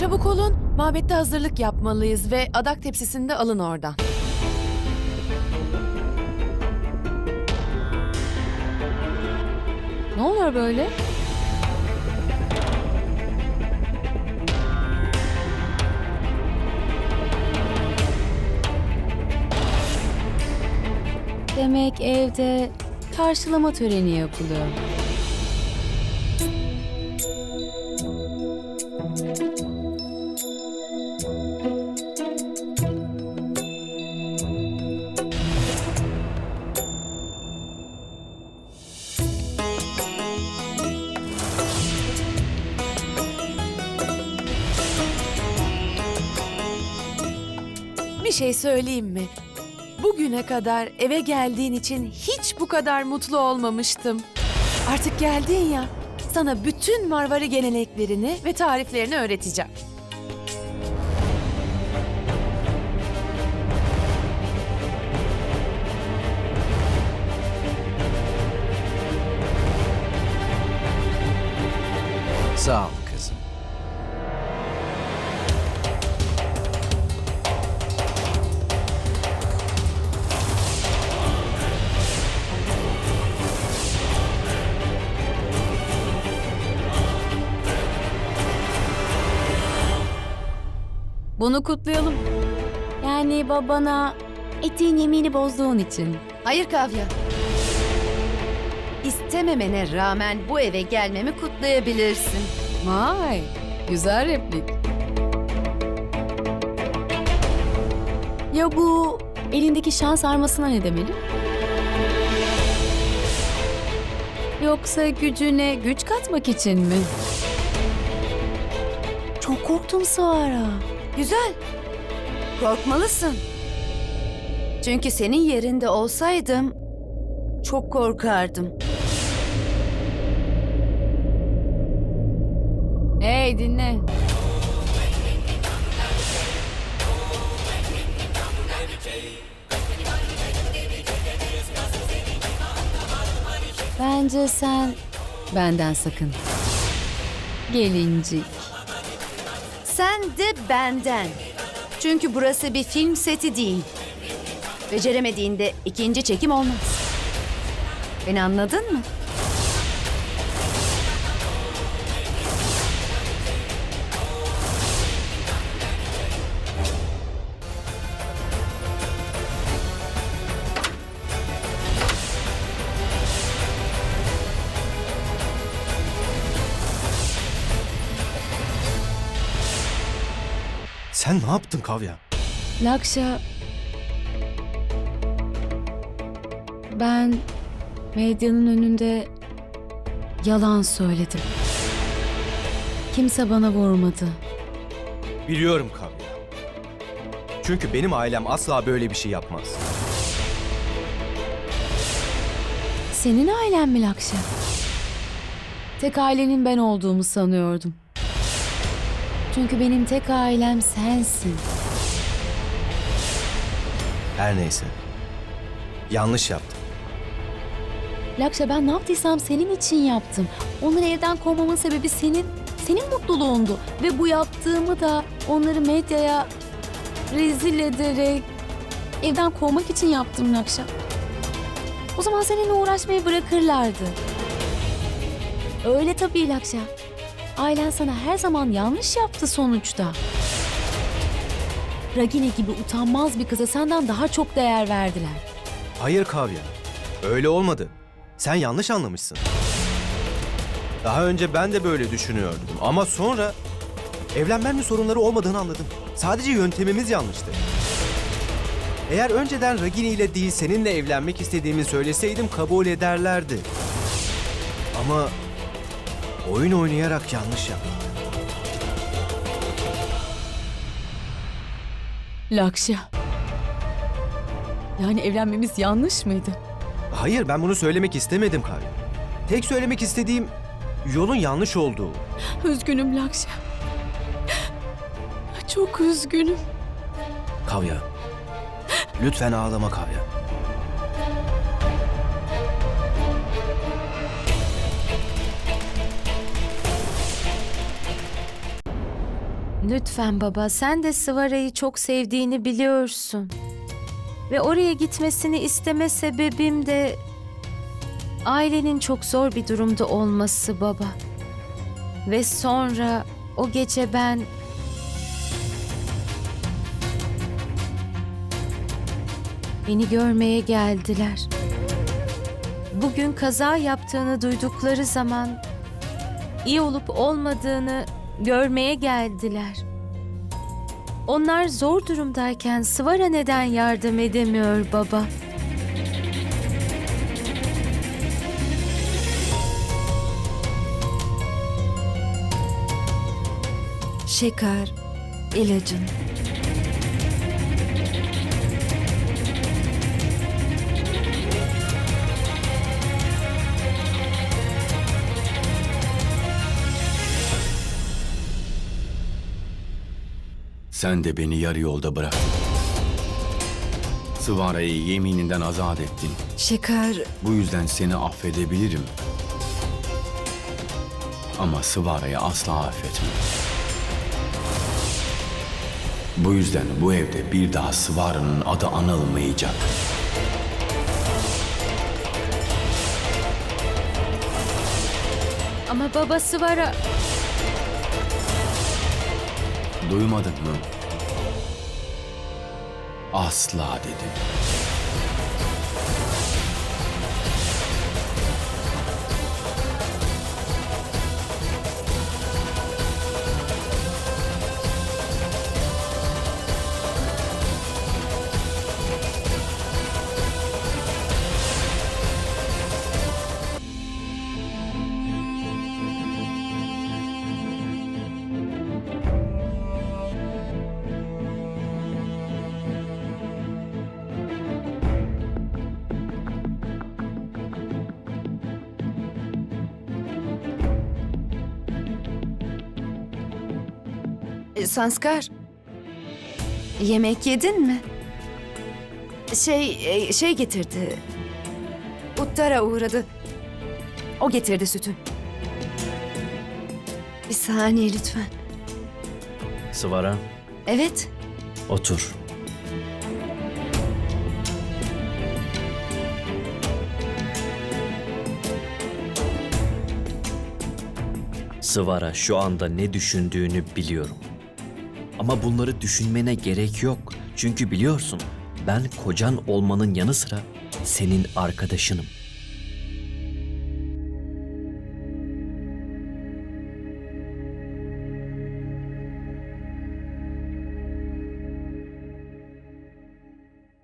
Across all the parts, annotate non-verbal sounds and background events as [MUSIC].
çabuk olun. Mabette hazırlık yapmalıyız ve adak tepsisini de alın oradan. Ne oluyor böyle? Demek evde karşılama töreni yapılıyor. Şey söyleyeyim mi? Bugüne kadar eve geldiğin için hiç bu kadar mutlu olmamıştım. Artık geldin ya, sana bütün Marvari geleneklerini ve tariflerini öğreteceğim. Sağ ol Bunu kutlayalım. Yani babana etiğin yemeğini bozduğun için. Hayır Kavya. İstememene rağmen bu eve gelmemi kutlayabilirsin. Vay, güzel replik. Ya bu elindeki şans armasına ne demeli? Yoksa gücüne güç katmak için mi? Çok korktum Sara. Güzel. Korkmalısın. Çünkü senin yerinde olsaydım çok korkardım. Hey dinle. Bence sen benden sakın. Gelincik. Sen de benden. Çünkü burası bir film seti değil. Beceremediğinde ikinci çekim olmaz. Beni anladın mı? Sen ne yaptın Kavya? Lakşa... Ben medyanın önünde yalan söyledim. Kimse bana vurmadı. Biliyorum Kavya. Çünkü benim ailem asla böyle bir şey yapmaz. Senin ailen mi Lakşa? Tek ailenin ben olduğumu sanıyordum. Çünkü benim tek ailem sensin. Her neyse. Yanlış yaptım. Lakşa ben ne yaptıysam senin için yaptım. Onları evden kovmamın sebebi senin, senin mutluluğundu. Ve bu yaptığımı da onları medyaya rezil ederek evden kovmak için yaptım Lakşa. O zaman seninle uğraşmayı bırakırlardı. Öyle tabii Lakşa. Ailen sana her zaman yanlış yaptı sonuçta. Ragine gibi utanmaz bir kıza senden daha çok değer verdiler. Hayır Kavya. Öyle olmadı. Sen yanlış anlamışsın. Daha önce ben de böyle düşünüyordum ama sonra evlenmenle sorunları olmadığını anladım. Sadece yöntemimiz yanlıştı. Eğer önceden Ragini ile değil seninle evlenmek istediğimi söyleseydim kabul ederlerdi. Ama oyun oynayarak yanlış yaptım. Lakşa. Yani evlenmemiz yanlış mıydı? Hayır ben bunu söylemek istemedim Kavya. Tek söylemek istediğim yolun yanlış olduğu. Üzgünüm Lakşa. Çok üzgünüm. Kavya. Lütfen ağlama Kavya. Lütfen baba, sen de Sıvara'yı çok sevdiğini biliyorsun. Ve oraya gitmesini isteme sebebim de ailenin çok zor bir durumda olması baba. Ve sonra o gece ben beni görmeye geldiler. Bugün kaza yaptığını duydukları zaman iyi olup olmadığını görmeye geldiler. Onlar zor durumdayken Sıvara neden yardım edemiyor baba? Şeker, ilacın. Sen de beni yarı yolda bıraktın. Sıvara'yı yemininden azat ettin. Şeker, Bu yüzden seni affedebilirim. Ama Sıvara'yı asla affetmem. Bu yüzden bu evde bir daha Sıvara'nın adı anılmayacak. Ama baba Sıvara... Duymadın mı? Asla dedim. Sanskar. Yemek yedin mi? Şey, e, şey getirdi. Uttara uğradı. O getirdi sütü. Bir saniye lütfen. Sıvara, Evet, otur. Sıvara şu anda ne düşündüğünü biliyorum. Ama bunları düşünmene gerek yok. Çünkü biliyorsun ben kocan olmanın yanı sıra senin arkadaşınım.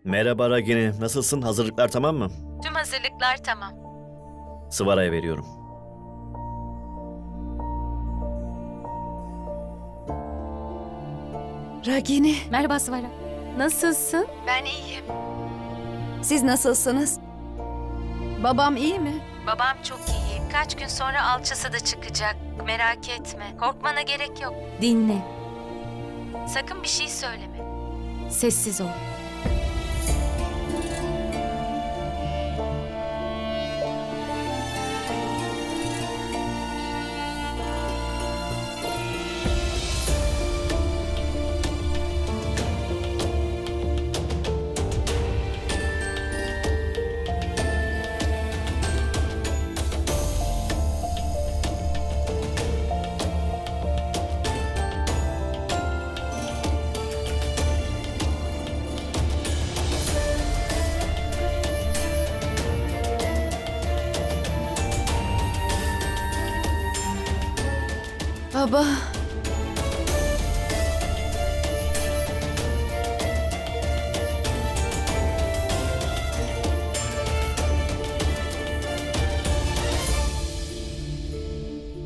Merhaba Ragini, nasılsın? Hazırlıklar tamam mı? Tüm hazırlıklar tamam. Sıvara'ya veriyorum. Ragini. Merhaba Sıvara. Nasılsın? Ben iyiyim. Siz nasılsınız? Babam iyi mi? Babam çok iyi. Kaç gün sonra alçısı da çıkacak. Merak etme. Korkmana gerek yok. Dinle. Sakın bir şey söyleme. Sessiz ol. Baba.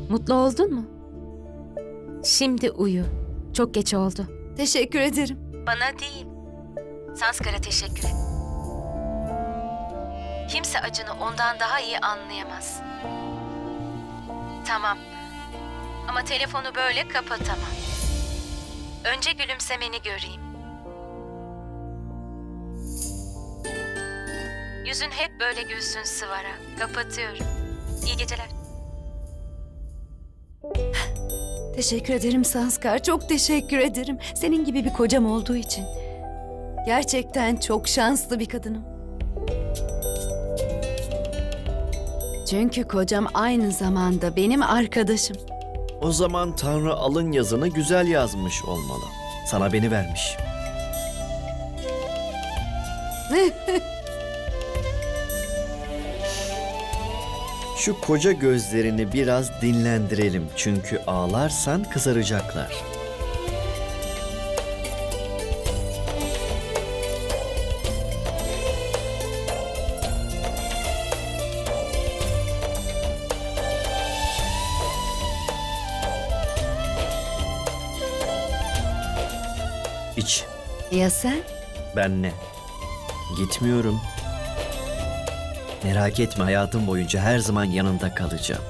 Mutlu oldun mu? Şimdi uyu. Çok geç oldu. Teşekkür ederim. Bana değil. Sanskar'a teşekkür et. Kimse acını ondan daha iyi anlayamaz. Tamam. Ama telefonu böyle kapatamam. Önce gülümsemeni göreyim. Yüzün hep böyle gülsün Sıvara. Kapatıyorum. İyi geceler. Teşekkür ederim Sanskar. Çok teşekkür ederim. Senin gibi bir kocam olduğu için. Gerçekten çok şanslı bir kadınım. Çünkü kocam aynı zamanda benim arkadaşım. O zaman Tanrı alın yazını güzel yazmış olmalı. Sana beni vermiş. [LAUGHS] Şu koca gözlerini biraz dinlendirelim çünkü ağlarsan kızaracaklar. Ya sen? Ben ne? Gitmiyorum. Merak etme hayatım boyunca her zaman yanında kalacağım.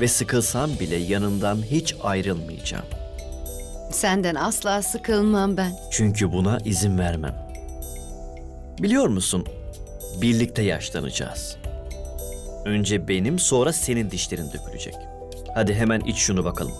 Ve sıkılsam bile yanından hiç ayrılmayacağım. Senden asla sıkılmam ben. Çünkü buna izin vermem. Biliyor musun? Birlikte yaşlanacağız. Önce benim sonra senin dişlerin dökülecek. Hadi hemen iç şunu bakalım.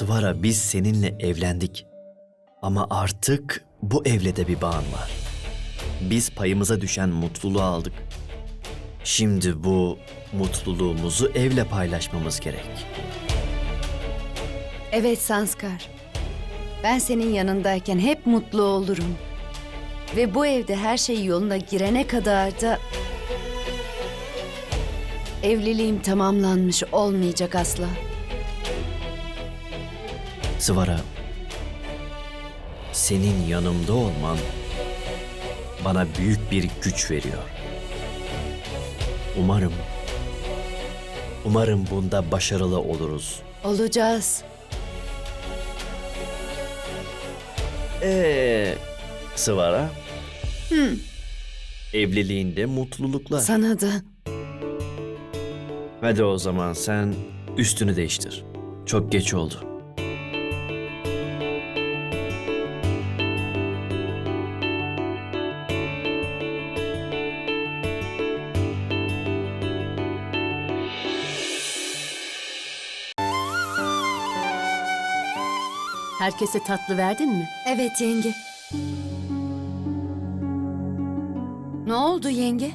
Sıvara biz seninle evlendik. Ama artık bu evle de bir bağın var. Biz payımıza düşen mutluluğu aldık. Şimdi bu mutluluğumuzu evle paylaşmamız gerek. Evet Sanskar. Ben senin yanındayken hep mutlu olurum. Ve bu evde her şey yoluna girene kadar da evliliğim tamamlanmış olmayacak asla. Sıvara, senin yanımda olman bana büyük bir güç veriyor. Umarım, umarım bunda başarılı oluruz. Olacağız. Ee, Sıvara? Evliliğinde mutluluklar. Sana da. Hadi o zaman sen üstünü değiştir. Çok geç oldu. Herkese tatlı verdin mi? Evet yenge. Ne oldu yenge?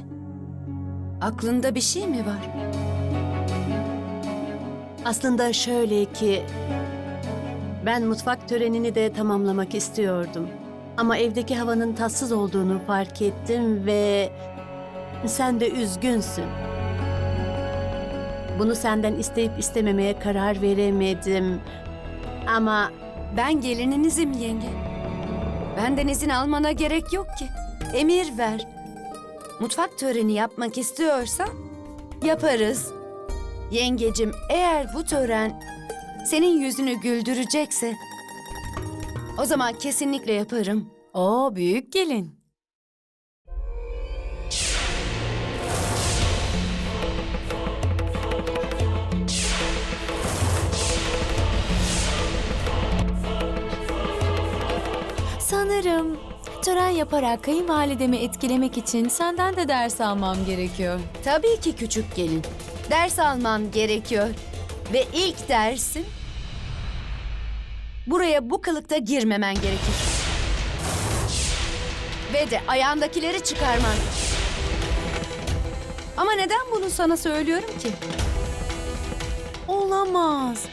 Aklında bir şey mi var? Aslında şöyle ki... Ben mutfak törenini de tamamlamak istiyordum. Ama evdeki havanın tatsız olduğunu fark ettim ve... Sen de üzgünsün. Bunu senden isteyip istememeye karar veremedim. Ama Ben gelininizim yenge. Benden izin almana gerek yok ki. Emir ver. Mutfak töreni yapmak istiyorsan yaparız. Yengecim eğer bu tören senin yüzünü güldürecekse o zaman kesinlikle yaparım. O büyük gelin. Sanırım tören yaparak kayınvalidemi etkilemek için senden de ders almam gerekiyor. Tabii ki küçük gelin. Ders almam gerekiyor. Ve ilk dersin buraya bu kılıkta girmemen gerekir. Ve de ayağındakileri çıkarman. Ama neden bunu sana söylüyorum ki? Olamaz.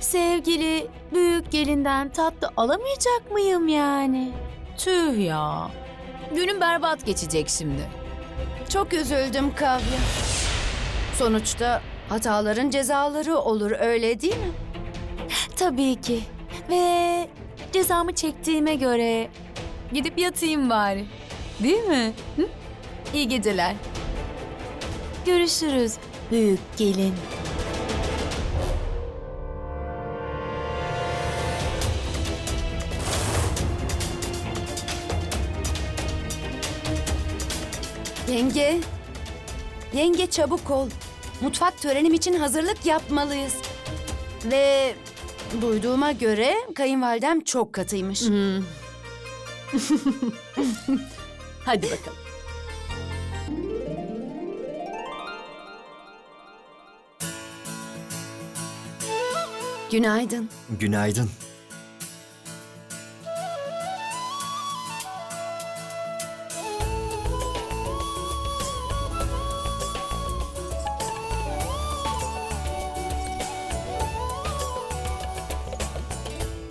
Sevgili büyük gelinden tatlı alamayacak mıyım yani? Tüh ya. Günüm berbat geçecek şimdi. Çok üzüldüm Kavya. Sonuçta hataların cezaları olur öyle değil mi? Tabii ki. Ve cezamı çektiğime göre gidip yatayım bari. Değil mi? Hı? İyi geceler. Görüşürüz büyük gelin. Yenge. Yenge çabuk ol. Mutfak törenim için hazırlık yapmalıyız. Ve duyduğuma göre kayınvalidem çok katıymış. [LAUGHS] Hadi bakalım. Günaydın. Günaydın.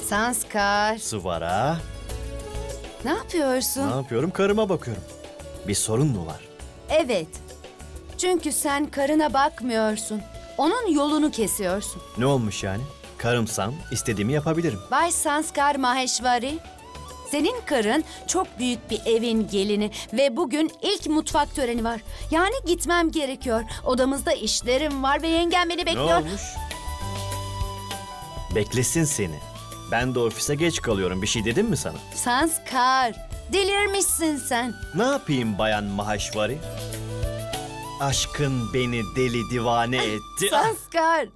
Sanskar. Sıvara. Ne yapıyorsun? Ne yapıyorum? Karıma bakıyorum. Bir sorun mu var? Evet. Çünkü sen karına bakmıyorsun. Onun yolunu kesiyorsun. Ne olmuş yani? Karımsam istediğimi yapabilirim. Bay Sanskar Maheshwari. Senin karın çok büyük bir evin gelini ve bugün ilk mutfak töreni var. Yani gitmem gerekiyor. Odamızda işlerim var ve yengem beni Ne bekliyor. olmuş? Beklesin seni. Ben de ofise geç kalıyorum. Bir şey dedim mi sana? Sanskar, delirmişsin sen. Ne yapayım bayan Mahashvari? Aşkın beni deli divane etti. Ah! Sanskar.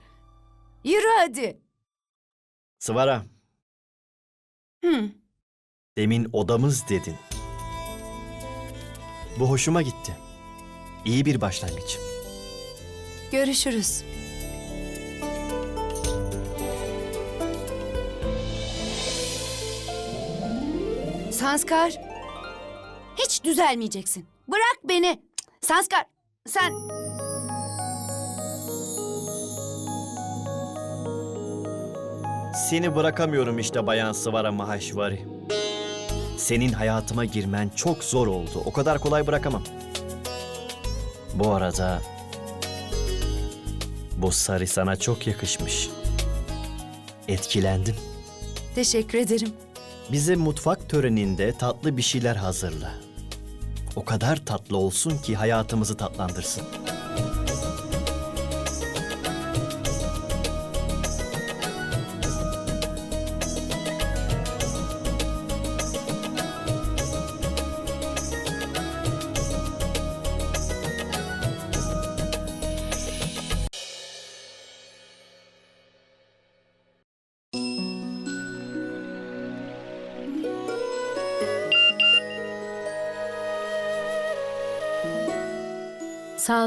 Yürü hadi. Sıvara, Hı. demin odamız dedin. Bu hoşuma gitti. İyi bir başlangıç. Görüşürüz. Sanskar. Hiç düzelmeyeceksin. Bırak beni. Sanskar. Sen... Seni bırakamıyorum işte bayan Sıvara Mahashvari. Senin hayatıma girmen çok zor oldu. O kadar kolay bırakamam. Bu arada... Bu sarı sana çok yakışmış. Etkilendim. Teşekkür ederim. Bize mutfak töreninde tatlı bir şeyler hazırla. O kadar tatlı olsun ki hayatımızı tatlandırsın.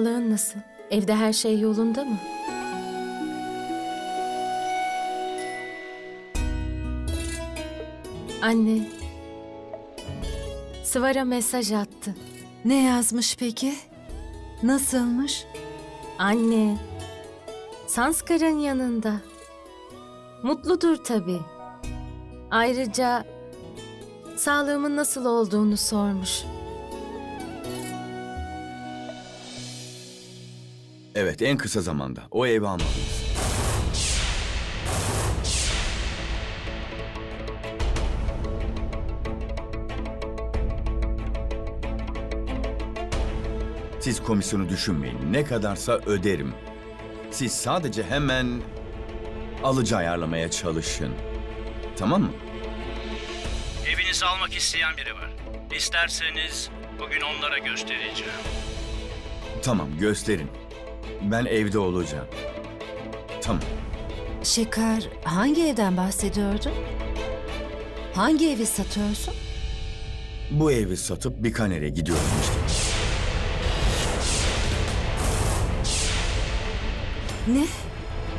Sağlığın nasıl? Evde her şey yolunda mı? Anne. Sıvara mesaj attı. Ne yazmış peki? Nasılmış? Anne. Sanskar'ın yanında. Mutludur tabii. Ayrıca sağlığımın nasıl olduğunu sormuş. Evet en kısa zamanda o evi almalıyız. Siz komisyonu düşünmeyin. Ne kadarsa öderim. Siz sadece hemen alıcı ayarlamaya çalışın. Tamam mı? Evinizi almak isteyen biri var. İsterseniz bugün onlara göstereceğim. Tamam gösterin. Ben evde olacağım. Tamam. Şeker hangi evden bahsediyordun? Hangi evi satıyorsun? Bu evi satıp Bikaner'e gidiyorum işte. Ne?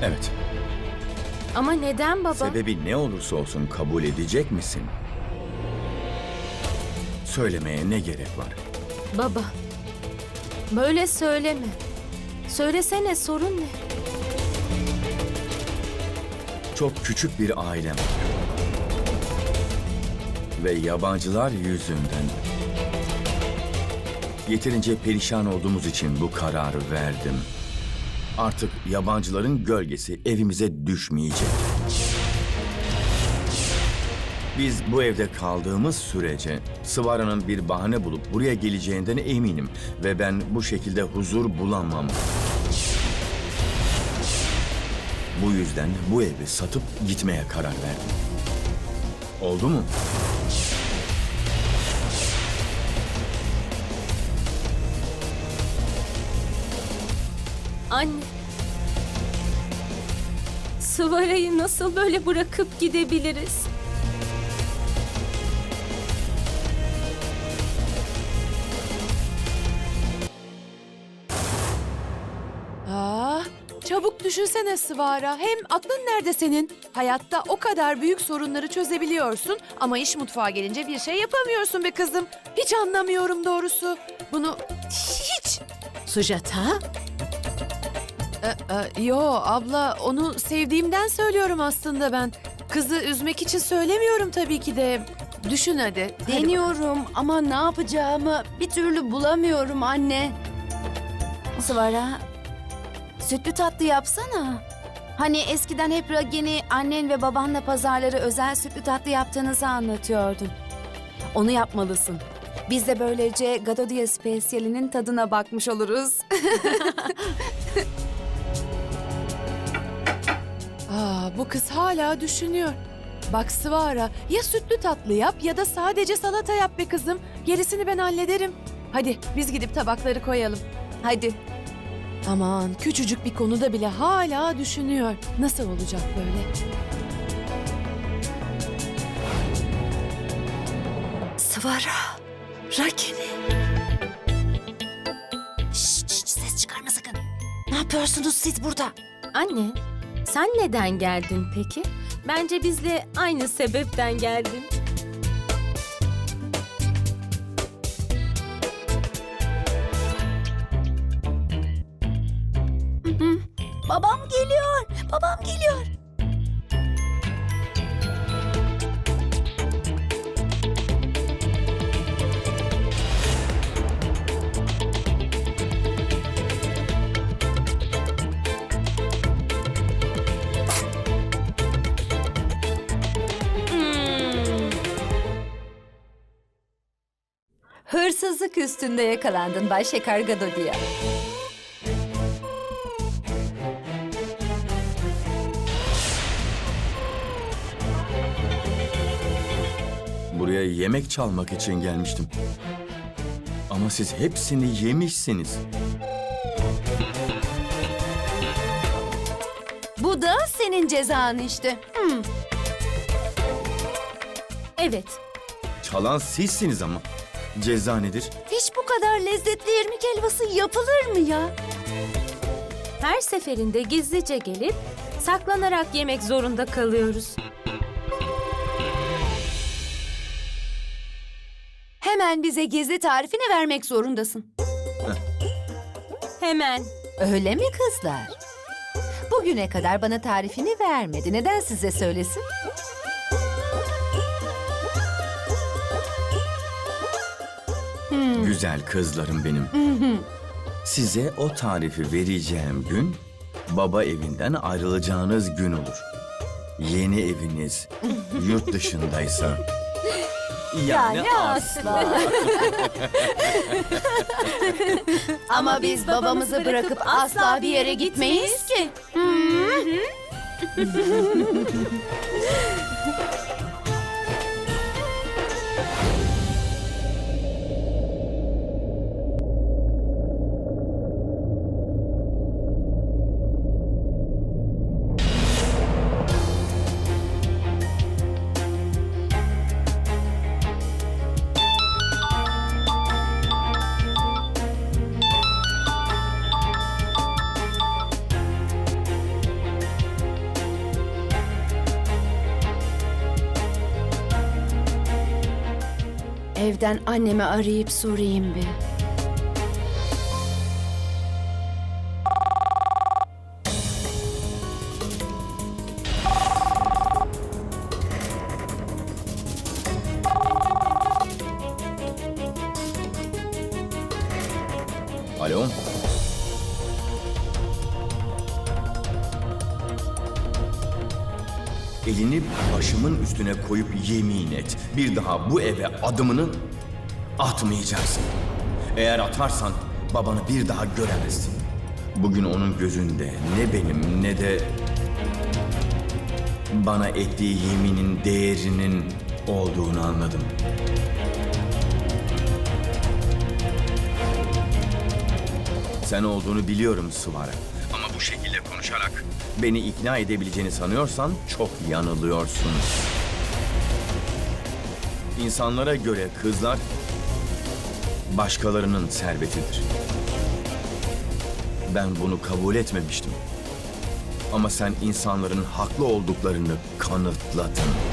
Evet. Ama neden baba? Sebebi ne olursa olsun kabul edecek misin? Söylemeye ne gerek var? Baba. Böyle söyleme. Söylesene sorun ne? Çok küçük bir ailem. Ve yabancılar yüzünden yeterince perişan olduğumuz için bu kararı verdim. Artık yabancıların gölgesi evimize düşmeyecek. Biz bu evde kaldığımız sürece Sıvara'nın bir bahane bulup buraya geleceğinden eminim ve ben bu şekilde huzur bulamam. Bu yüzden bu evi satıp gitmeye karar verdim. Oldu mu? Anne. Sıvara'yı nasıl böyle bırakıp gidebiliriz? Çabuk düşünsene Sıvara. Hem aklın nerede senin? Hayatta o kadar büyük sorunları çözebiliyorsun ama iş mutfağa gelince bir şey yapamıyorsun be kızım. Hiç anlamıyorum doğrusu. Bunu hiç. Sujata, Ee, e, yo abla onu sevdiğimden söylüyorum aslında ben. Kızı üzmek için söylemiyorum tabii ki de. Düşün hadi. Hadi Deniyorum ama ne yapacağımı bir türlü bulamıyorum anne. Sıvara, sütlü tatlı yapsana. Hani eskiden hep Ragin'i annen ve babanla pazarları özel sütlü tatlı yaptığınızı anlatıyordun. Onu yapmalısın. Biz de böylece Gadodia spesiyelinin tadına bakmış oluruz. [LAUGHS] Aa, bu kız hala düşünüyor. Bak Sıvara ya sütlü tatlı yap ya da sadece salata yap be kızım. Gerisini ben hallederim. Hadi biz gidip tabakları koyalım. Hadi. Aman küçücük bir konuda bile hala düşünüyor. Nasıl olacak böyle? Sıvara. Rakini. Şşş, şşş, ses çıkarma sakın. Ne yapıyorsunuz siz burada? Anne, sen neden geldin peki? Bence bizle aynı sebepten geldin. Babam geliyor. Hırsızlık üstünde yakalandın Bay Şeker Gadodia. Yemek çalmak için gelmiştim. Ama siz hepsini yemişsiniz. Bu da senin cezan işte. Evet, Çalan sizsiniz ama. Ceza nedir? Hiç bu kadar lezzetli irmik helvası yapılır mı ya? her seferinde gizlice gelip saklanarak yemek zorunda kalıyoruz. Hemen bize gizli tarifini vermek zorundasın. Hemen. Öyle mi kızlar? Bugüne kadar bana tarifini vermedi. Neden size söylesin? Güzel kızlarım benim. Size o tarifi vereceğim gün baba evinden ayrılacağınız gün olur. Yeni eviniz yurt dışındaysa. Yani, asla. [LAUGHS] Ama biz babamızı bırakıp asla bir yere gitmeyiz ki. [LAUGHS] [LAUGHS] Evden annemi arayıp sorayım bir. Alo. Elini başımın üstüne koyup yemin et. Bir daha bu eve adımını atmayacaksın. Eğer atarsan babanı bir daha göremezsin. Bugün onun gözünde ne benim ne de bana ettiği yeminin değerinin olduğunu anladım. Sen olduğunu biliyorum Sıvara. şekilde konuşarak beni ikna edebileceğini sanıyorsan çok yanılıyorsun. İnsanlara göre kızlar başkalarının servetidir. Ben bunu kabul etmemiştim. Ama sen insanların haklı olduklarını kanıtladın.